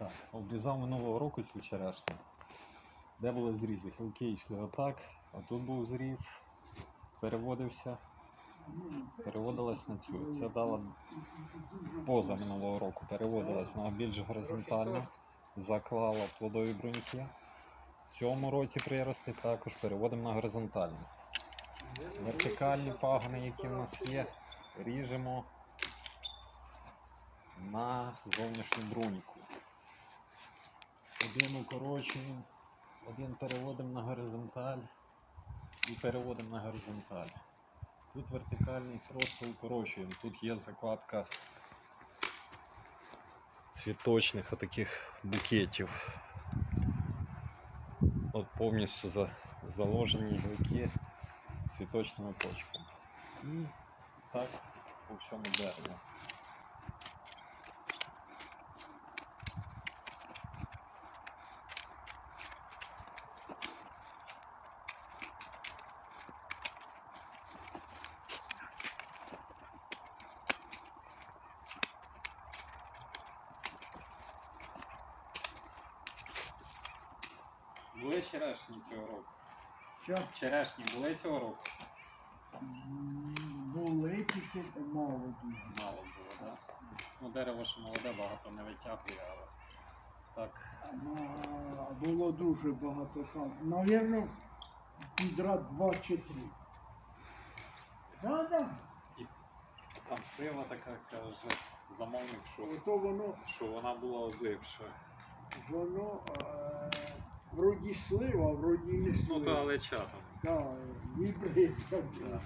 Так, обрізав минулого року цю черешню. Де були зрізи? Хілки йшли отак, а тут був зріз, переводився, переводилась на цю. Це дала поза минулого року, переводилась на більш горизонтальну, заклала плодові бруньки. В цьому році прирости також переводимо на горизонтальну. Вертикальні пагони, які в нас є, ріжемо на зовнішню бруньку. Один укорочуємо, один переводимо на горизонталь і переводимо на горизонталь. Тут вертикальний просто укорочуємо. Тут є закладка цвіточних отаких букетів. От повністю за, заложені гілки цвіточними почками. І так по всьому дереву. Були черешні цього року? Що? Черешні були цього року? Були тільки молоді. Мало було, так? Ну, дерево ще молоде, багато не витягує, але так. А, Було дуже багато там. Навірно, підра два чи три. Да, да. Там сила така каже замовник, що, Ото воно, що вона була глибша. воно е, вроді слива, вроді не Ну слива. то але чатом. Так, гібрид. Да.